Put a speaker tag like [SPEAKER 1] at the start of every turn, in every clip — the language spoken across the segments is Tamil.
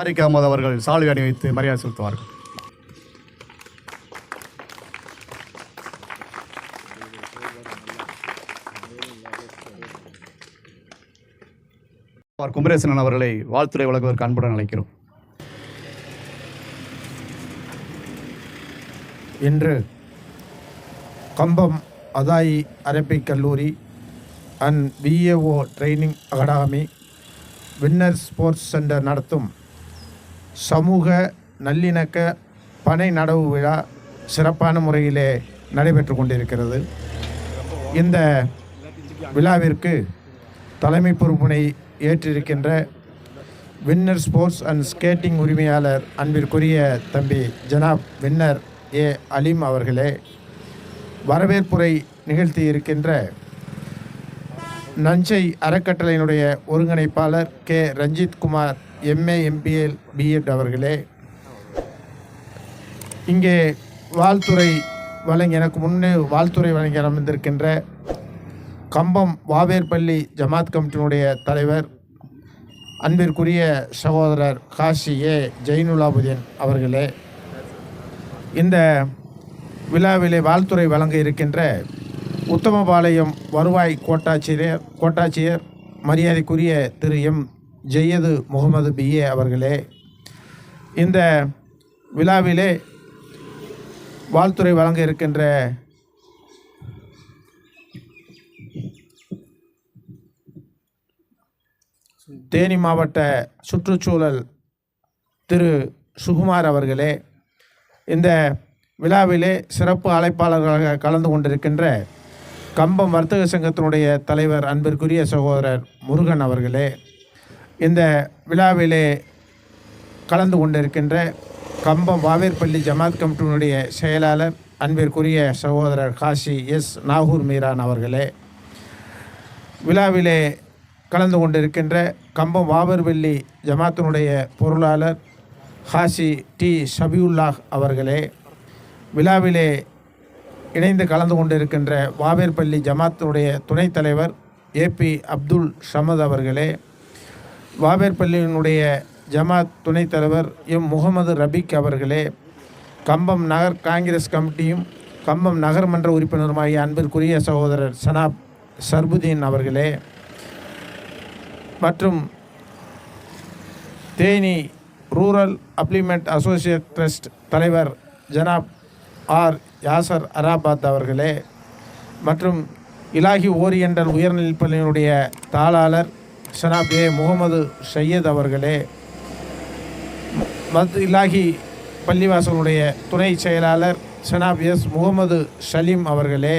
[SPEAKER 1] தாரிக் அகமது அவர்கள் சால்வை அணிவித்து மரியாதை செலுத்துவார்கள். குமரேசன் அவர்களை வாழ்த்துறை வழங்குவதற்கு அன்புடன் அழைக்கிறோம்.
[SPEAKER 2] இன்று கம்பம் அதாயி அரபிக் கல்லூரி and PAO training academy winner sports centre நடத்தும் சமூக நல்லிணக்க பனை நடவு விழா சிறப்பான முறையிலே நடைபெற்று கொண்டிருக்கிறது. இந்த விழாவிற்கு தலைமை பொறுப்பினை ஏற்றிருக்கின்ற வின்னர் ஸ்போர்ட்ஸ் அண்ட் ஸ்கேட்டிங் உரிமையாளர் அன்பிற்குரிய தம்பி ஜனாப் வின்னர் ஏ அலீம் அவர்களே வரவேற்புரை நிகழ்த்தி இருக்கின்ற நஞ்சை அறக்கட்டளையினுடைய ஒருங்கிணைப்பாளர் K Ranjith Kumar MA MPhil BEd அவர்களே இங்கே வாழ்த்துறை வழங்கி எனக்கு முன்னே வாழ்த்துறை வழங்கி அமர்ந்திருக்கின்ற கம்பம் வாவேர்பள்ளி ஜமாத் கமிட்டியினுடைய தலைவர் அன்பிற்குரிய சகோதரர் காசி ஏ. ஜெயினுலாபுதீன் அவர்களே இந்த விழாவிலே வாழ்த்துறை வழங்க இருக்கின்ற உத்தமபாளையம் வருவாய் கோட்டாட்சியர் கோட்டாட்சியர் மரியாதைக்குரிய திரு எம். ஜெய்யது முகமது பிஏ அவர்களே இந்த விழாவிலே வாழ்த்துறை வழங்க இருக்கின்ற தேனி மாவட்ட சுற்றுச்சூழல் திரு சுகுமார் அவர்களே இந்த விழாவிலே சிறப்பு அழைப்பாளர்களாக கலந்து கொண்டிருக்கின்ற கம்பம் வர்த்தக சங்கத்தினுடைய தலைவர் அன்பிற்குரிய சகோதரர் முருகன் அவர்களே இந்த விழாவிலே கலந்து கொண்டிருக்கின்ற கம்பம் வாவேர்பள்ளி ஜமாத் கமிட்டியினுடைய செயலாளர் அன்பிற்குரிய சகோதரர் காசி எஸ் நாகூர் மீரான் அவர்களே விழாவிலே கலந்து கொண்டிருக்கின்ற கம்பம் வாவர்வெள்ளி ஜமாத்தினுடைய பொருளாளர் ஹாசி டி ஷபியுல்லாஹ் அவர்களே விழாவிலே இணைந்து கலந்து கொண்டிருக்கின்ற வாவேர்பள்ளி ஜமாத்தினுடைய துணைத் தலைவர் ஏபி அப்துல் ஷமத் அவர்களே வாவேர்பள்ளியினுடைய ஜமாத் துணைத் தலைவர் எம் முகமது ரபீக் அவர்களே கம்பம் நகர் காங்கிரஸ் கமிட்டியும் கம்பம் நகர்மன்ற உறுப்பினருமாகிய அன்பிற்குரிய சகோதரர் சனாப் சர்புதீன் அவர்களே மற்றும் Theni rural upliftment associate trust தலைவர் ஜனாப் ஆர் யாசர் அராபாத் அவர்களே மற்றும் இலாகி ஓரியண்டல் உயர்நிலைப்பள்ளியினுடைய தாளாளர் ஜனாப் ஏ முகமது சையத் அவர்களே மத் இலாகி பள்ளிவாசலுடைய துணை செயலாளர் ஜனாப் எஸ் முகமது சலீம் அவர்களே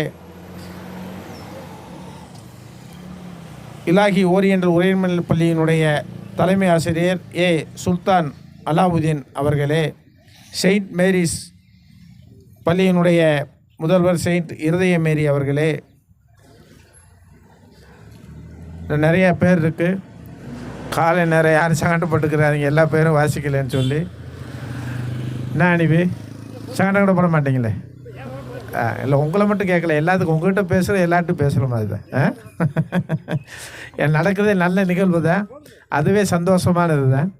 [SPEAKER 2] இலாகி ஓரியண்டல் உயர்நிலைப் பள்ளியினுடைய தலைமை ஆசிரியர் ஏ சுல்தான் அலாவுதீன் அவர்களே செயின்ட் மேரிஸ் பள்ளியினுடைய முதல்வர் செயின்ட் இருதய மேரி அவர்களே நிறைய பேர் இருக்குது காலை நேரம் யாரும் சங்கடப்பட்டுக்கிறாங்க எல்லா பேரும் வாசிக்கலைன்னு சொல்லி. என்ன அனுப்பி சங்கடம் கூட பண்ண மாட்டீங்களே? ஆ இல்லை உங்களை மட்டும் கேட்கல. எல்லாத்துக்கும் உங்கள்கிட்ட பேசுகிற எல்லார்ட்டும் பேசுகிற மாதிரி தான். ஆ? என் நல்ல நிகழ்வு தான். அதுவே சந்தோஷமானது தான்.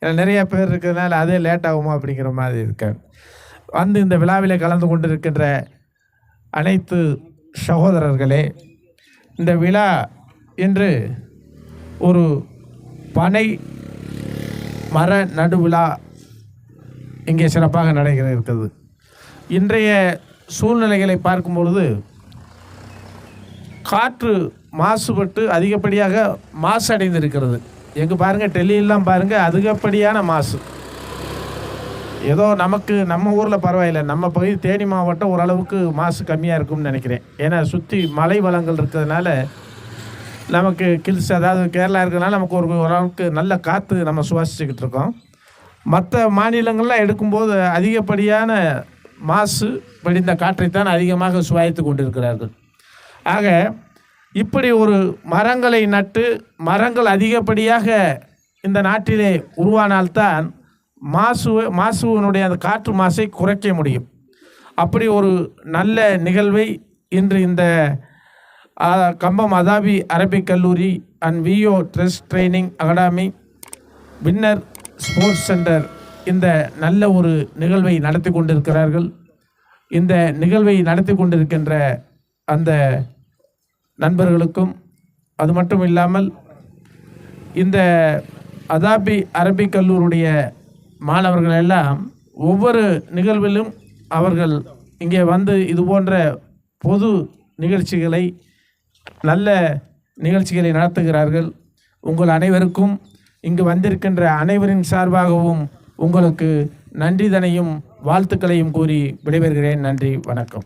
[SPEAKER 2] ஏன்னா நிறைய பேர் இருக்கிறதுனால அதே லேட் ஆகுமா அப்படிங்கிற மாதிரி இருக்கேன் வந்து இந்த விழாவிலே கலந்து கொண்டு இருக்கின்ற அனைத்து சகோதரர்களே இந்த விழா இன்று ஒரு பனை மர நடுவிழா இங்கே சிறப்பாக நடைபெற இருக்கிறது இன்றைய சூழ்நிலைகளை பார்க்கும் பொழுது காற்று மாசுபட்டு அதிகப்படியாக மாசு அடைந்திருக்கிறது எங்கே பாருங்கள் டெல்லியெல்லாம் பாருங்கள் அதிகப்படியான மாசு. ஏதோ நமக்கு நம்ம ஊரில் பரவாயில்லை. நம்ம பகுதி தேனி மாவட்டம் ஓரளவுக்கு மாசு கம்மியாக இருக்கும்னு நினைக்கிறேன். ஏன்னா சுற்றி மலை வளங்கள் இருக்கிறதுனால நமக்கு கில்ஸ் அதாவது கேரளா இருக்கிறதுனால நமக்கு ஒரு ஓரளவுக்கு நல்ல காற்று நம்ம சுவாசிச்சுக்கிட்டு இருக்கோம். மற்ற மாநிலங்கள்லாம் எடுக்கும்போது அதிகப்படியான மாசு படிந்த காற்றைத்தான் அதிகமாக சுவாய்த்து கொண்டிருக்கிறார்கள். ஆக இப்படி ஒரு மரங்களை நட்டு மரங்கள் அதிகப்படியாக இந்த நாட்டிலே உருவானால்தான் மாசு மாசுவினுடைய அந்த காற்று மாசை குறைக்க முடியும். அப்படி ஒரு நல்ல நிகழ்வை இன்று இந்த கம்பம் அதாபி அரபிக் கல்லூரி and VO dress training academy winner sports centre. இந்த நல்ல ஒரு நிகழ்வை நடத்தி கொண்டிருக்கிறார்கள். இந்த நிகழ்வை நடத்தி கொண்டிருக்கின்ற அந்த நண்பர்களுக்கும் அது மட்டும் இல்லாமல் இந்த அதாபி அரபிக் கல்லூரியுடைய மாணவர்கள் எல்லாம் ஒவ்வொரு நிகழ்விலும் அவர்கள் இங்கே வந்து இது போன்ற பொது நிகழ்ச்சிகளை நல்ல நிகழ்ச்சிகளை நடத்துகிறார்கள். உங்கள் அனைவருக்கும் இங்கு வந்திருக்கின்ற அனைவரின் சார்பாகவும் உங்களுக்கு நன்றிதனையும் வாழ்த்துக்களையும் கூறி விடைபெறுகிறேன். நன்றி வணக்கம்.